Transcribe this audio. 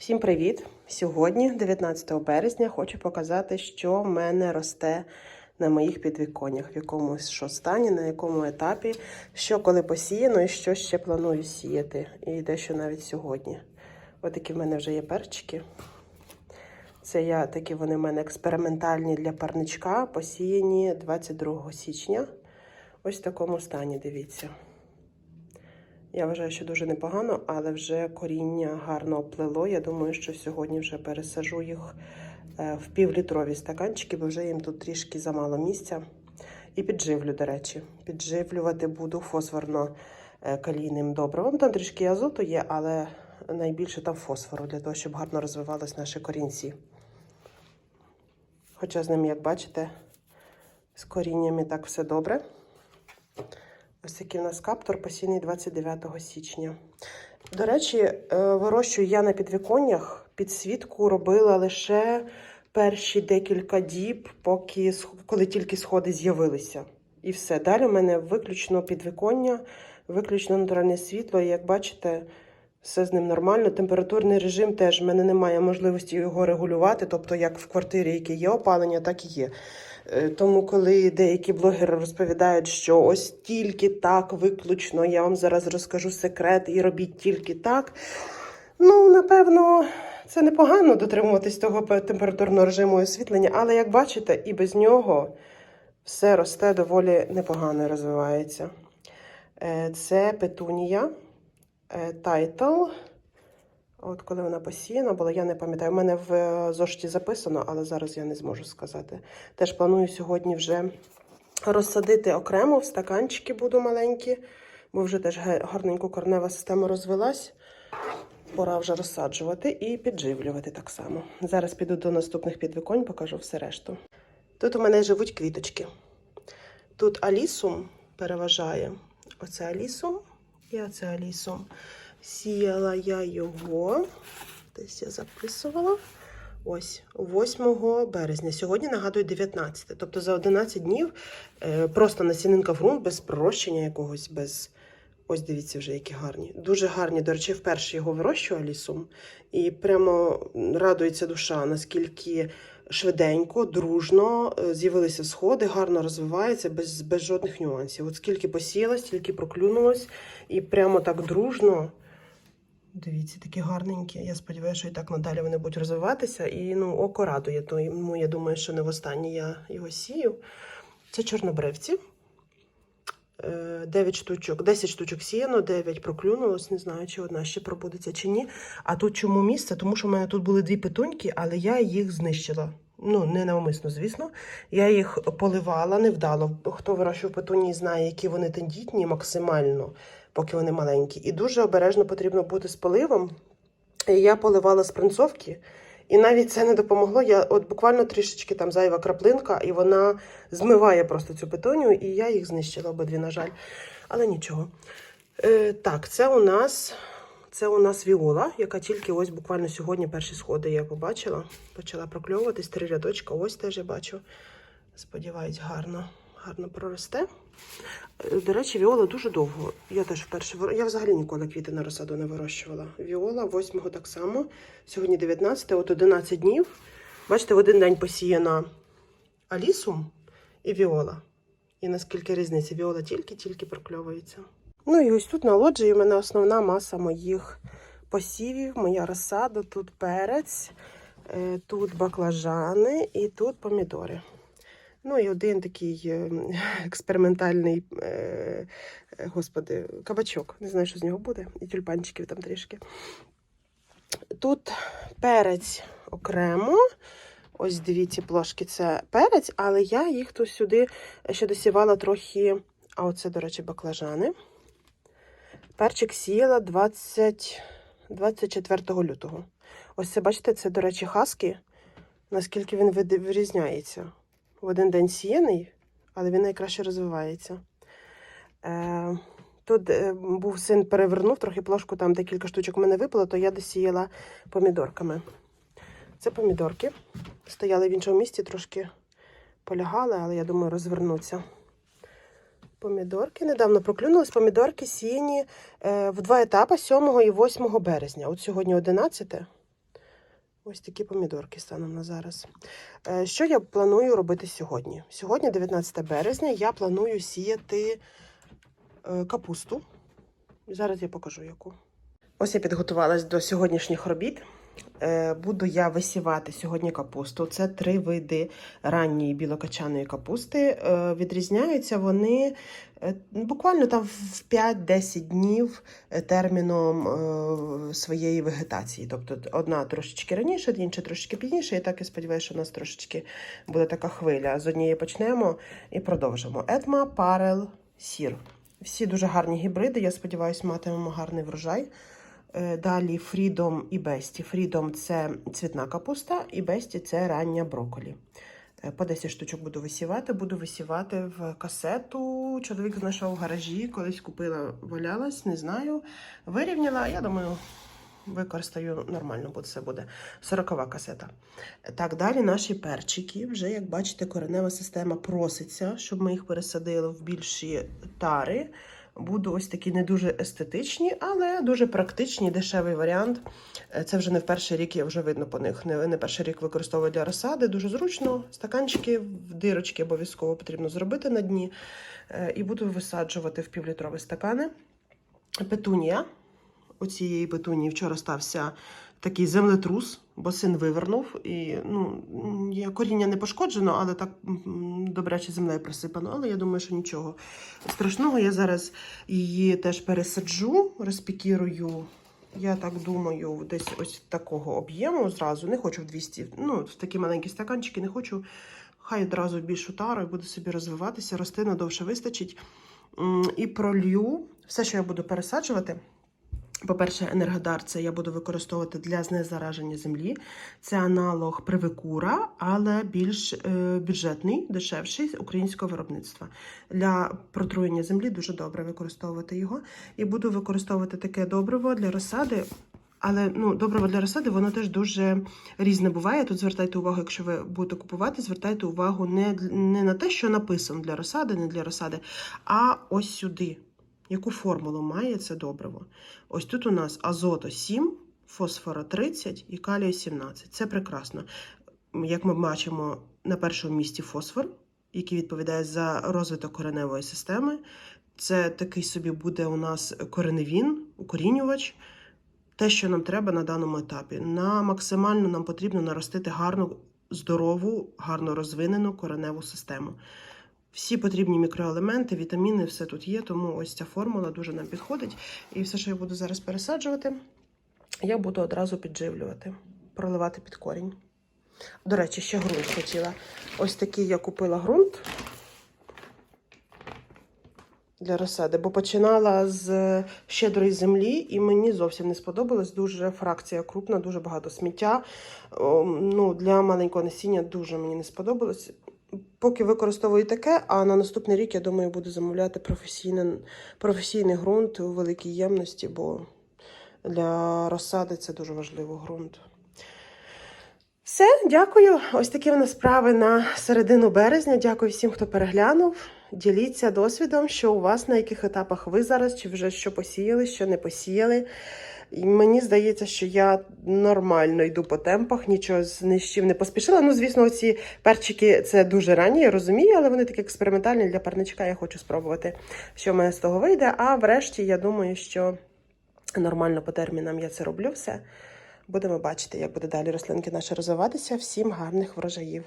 Всім привіт! Сьогодні, 19 березня, хочу показати, що в мене росте на моїх підвіконнях, в якому що стані, на якому етапі, що коли посіяно і що ще планую сіяти. І дещо навіть сьогодні. Отакі в мене вже є перчики. Це я такі вони в мене експериментальні для парничка, посіяні 22 січня. Ось в такому стані, дивіться. Я вважаю, що дуже непогано, але вже коріння гарно оплило. Я думаю, що сьогодні вже пересажу їх е, в півлітрові стаканчики, бо вже їм тут трішки замало місця. І підживлю, до речі. Підживлювати буду фосфорно-калійним добривом. Там трішки азоту є, але найбільше там фосфору для того, щоб гарно розвивались наші корінці. Хоча з ним, як бачите, з коріннями так все добре. Ось такий у нас каптор посійний 29 січня. До речі, е, вирощую я на підвіконнях. Підсвітку робила лише перші декілька діб, поки коли тільки сходи з'явилися. І все. Далі у мене виключно підвіконня, виключно натуральне світло. І як бачите, все з ним нормально. Температурний режим теж в мене немає можливості його регулювати. Тобто, як в квартирі, яке є опалення, так і є. Е, Тому, коли деякі блогери розповідають, що ось тільки так, виключно, я вам зараз розкажу секрет і робіть тільки так. Ну, напевно, це непогано дотримуватись того температурного режиму освітлення, але як бачите, і без нього все росте доволі непогано розвивається. Е, Це петунія, тайтл. От коли вона посіяна була, я не пам'ятаю. У мене в е, зошиті записано, але зараз я не зможу сказати. Теж планую сьогодні вже розсадити окремо в стаканчики буду маленькі, бо вже теж гарненько корнева система розвелась. Пора вже розсаджувати і підживлювати так само. Зараз піду до наступних підвіконь, покажу все решту. Тут у мене живуть квіточки. Тут алісум переважає. Оце алісум і оце алісом. Сіяла я його, десь я записувала. Ось 8 березня. Сьогодні нагадую 19. Тобто за 11 днів е, просто насінинка в ґрунт без пророщення якогось, без. Ось дивіться вже, які гарні. Дуже гарні. До речі, вперше його вирощую лісом. І прямо радується душа, наскільки швиденько, дружно е, з'явилися сходи, гарно розвивається, без, без жодних нюансів. От скільки посіялось, стільки проклюнулось, і прямо так дружно. Дивіться, такі гарненькі. Я сподіваюся, що і так надалі вони будуть розвиватися. І ну, око радує. Тому я думаю, що не востаннє я його сію. Це чорнобривці. 9 штучок, 10 штучок сіяно, 9 проклюнулось. Не знаю, чи одна ще пробудеться чи ні. А тут чому місце? Тому що в мене тут були дві петуньки, але я їх знищила. Ну, не навмисно, звісно. Я їх поливала невдало. Хто вирощував петунії, знає, які вони тендітні максимально, поки вони маленькі. І дуже обережно потрібно бути з поливом. Я поливала з принцовки, і навіть це не допомогло. Я от буквально трішечки там зайва краплинка, і вона змиває просто цю петунію, і я їх знищила обидві, на жаль. Але нічого. Е, так, це у нас. Це у нас віола, яка тільки ось буквально сьогодні перші сходи я побачила. Почала прокльовуватись, три рядочка. Ось теж я бачу. Сподіваюсь, гарно, гарно проросте. Е, До речі, віола дуже довго. Я теж вперше Я взагалі ніколи квіти на розсаду не вирощувала. Віола 8-го так само. Сьогодні 19, от 11 днів. Бачите, в один день посіяна алісум і віола. І наскільки різниця? Віола тільки-тільки прокльовується. Ну і ось тут на лоджії у мене основна маса моїх посівів, моя розсада. Тут перець, е, тут баклажани і тут помідори. Ну і один такий е, експериментальний, е, господи, кабачок. Не знаю, що з нього буде, і тюльпанчиків там трішки. Тут перець окремо. Ось дивіться, плошки це перець, але я їх тут сюди ще досівала трохи. А оце, до речі, баклажани. Перчик сіяла 20, 24 лютого. Ось це, бачите, це, до речі, хаски. Наскільки він вирізняється. В один день сіяний, але він найкраще розвивається. Е, тут е, був син перевернув трохи плошку, там декілька штучок мене випало, то я досіяла помідорками. Це помідорки. Стояли в іншому місці, трошки полягали, але я думаю, розвернуться. Помідорки недавно проклюнулись. Помідорки сіяні е, в два етапи 7 і 8 березня. От сьогодні 11. Ось такі помідорки станом на зараз. Е, Що я планую робити сьогодні? Сьогодні, 19 березня, я планую сіяти е, капусту. Зараз я покажу яку. Ось я підготувалась до сьогоднішніх робіт. Е, Буду я висівати сьогодні капусту. Це три види ранньої білокачаної капусти. Е, Відрізняються вони е, буквально там в 5-10 днів терміном своєї вегетації. Тобто одна трошечки раніше, інша трошечки пізніше. І так я сподіваюся, що у нас трошечки буде така хвиля. З однієї почнемо і продовжимо. Едма, парел, сір. Всі дуже гарні гібриди. Я сподіваюся, матимемо гарний врожай. Е, Далі Freedom і Бесті. Freedom – це цвітна капуста, і Бесті це рання брокколі. Е, По 10 штучок буду висівати. Буду висівати в касету. Чоловік знайшов в гаражі, колись купила, валялась, не знаю. Вирівняла, я думаю, використаю нормально, бо це буде 40 касета. Так, далі наші перчики. Вже, як бачите, коренева система проситься, щоб ми їх пересадили в більші тари. Буду ось такі не дуже естетичні, але дуже практичні, дешевий варіант. Е, Це вже не в перший рік, я вже видно по них. Не, не перший рік використовую для розсади. Дуже зручно. Стаканчики в дирочки обов'язково потрібно зробити на дні. Е, І буду висаджувати в півлітрові стакани. Петунія. У цієї петунії вчора стався такий землетрус, бо син вивернув. І ну, коріння не пошкоджено, але так добряче землею присипано. Але я думаю, що нічого страшного. Я зараз її теж пересаджу, розпікірую. Я так думаю, десь ось такого об'єму зразу. Не хочу в 200, ну, в такі маленькі стаканчики, не хочу. Хай одразу більшу тару і буде собі розвиватися, рости надовше вистачить. І пролью все, що я буду пересаджувати. По-перше, енергодар це я буду використовувати для знезараження землі. Це аналог привикура, але більш е, бюджетний, дешевший українського виробництва. Для протруєння землі дуже добре використовувати його. І буду використовувати таке добриво для розсади. Але ну, добриво для розсади, воно теж дуже різне буває. Тут звертайте увагу, якщо ви будете купувати, звертайте увагу не, не на те, що написано для розсади, не для розсади, а ось сюди. Яку формулу має це добриво? Ось тут у нас азоту 7, фосфора 30 і калію 17. Це прекрасно. Як ми бачимо, на першому місці фосфор, який відповідає за розвиток кореневої системи. Це такий собі буде у нас кореневін, укорінювач. Те, що нам треба на даному етапі. На максимально нам потрібно наростити гарну, здорову, гарно розвинену кореневу систему. Всі потрібні мікроелементи, вітаміни, все тут є, тому ось ця формула дуже нам підходить. І все, що я буду зараз пересаджувати, я буду одразу підживлювати, проливати під корінь. До речі, ще ґрунт хотіла. Ось такий я купила ґрунт для розсади, бо починала з щедрої землі, і мені зовсім не сподобалось. Дуже фракція крупна, дуже багато сміття. Ну, для маленького насіння дуже мені не сподобалось. Поки використовую таке, а на наступний рік, я думаю, буду замовляти професійний, професійний ґрунт у великій ємності, бо для розсади це дуже важливо ґрунт. Все, дякую. Ось такі в нас справи на середину березня. Дякую всім, хто переглянув. Діліться досвідом, що у вас на яких етапах ви зараз, чи вже що посіяли, що не посіяли. І мені здається, що я нормально йду по темпах, нічого з ні з чим не поспішила. Ну, звісно, ці перчики це дуже ранні, я розумію, але вони такі експериментальні для парничка. Я хочу спробувати, що в мене з того вийде. А врешті, я думаю, що нормально по термінам я це роблю все. Будемо бачити, як буде далі рослинки наші розвиватися. Всім гарних врожаїв!